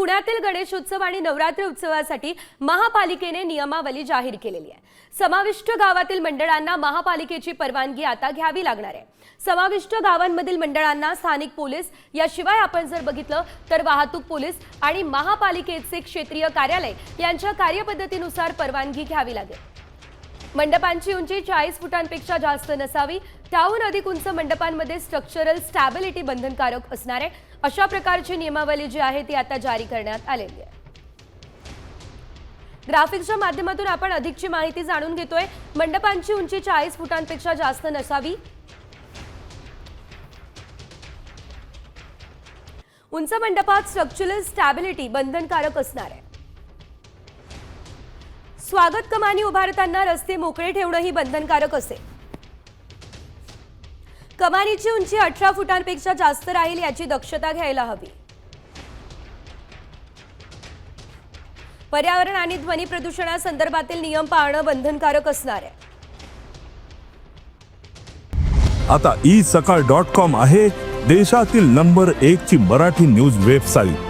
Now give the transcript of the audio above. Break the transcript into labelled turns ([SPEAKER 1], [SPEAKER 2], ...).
[SPEAKER 1] पुण्यातील गणेशोत्सव आणि नवरात्री उत्सवासाठी महापालिकेने नियमावली जाहीर केलेली आहे. समाविष्ट गावातील मंडळांना महापालिकेची परवानगी आता घ्यावी लागणार आहे. समाविष्ट गावांमधील मंडळांना स्थानिक पोलीस याशिवाय आपण जर बघितलं तर वाहतूक पोलीस आणि महापालिकेचे क्षेत्रीय कार्यालय यांच्या कार्यपद्धतीनुसार परवानगी घ्यावी लागेल. मंडपांची उंची चाळीस फुटांपेक्षा जास्त नसावी. त्याहून अधिक उंच मंडपांमध्ये स्ट्रक्चरल स्टॅबिलिटी बंधनकारक असणार आहे. अशा प्रकारची नियमावली जी आहे ती आता जारी करण्यात आलेली आहे. ग्राफिक्सच्या माध्यमातून आपण अधिकची माहिती जाणून घेतोय. मंडपांची उंची चाळीस फुटांपेक्षा जास्त नसावी. उंच मंडपात स्ट्रक्चरल स्टॅबिलिटी बंधनकारक असणार आहे. स्वागत कमानी उभारताना रस्ते मोकळे ठेवणंही बंधनकारक असेल कमानीची उंची अठरा फुटांपेक्षा जास्त राहील याची दक्षता घ्यायला हवी. पर्यावरण आणि ध्वनी प्रदूषणासंदर्भातील नियम पाळणं बंधनकारक असणार आहे.
[SPEAKER 2] आता ई सकाळ डॉट कॉम आहे देशातील नंबर एक ची मराठी न्यूज वेबसाईट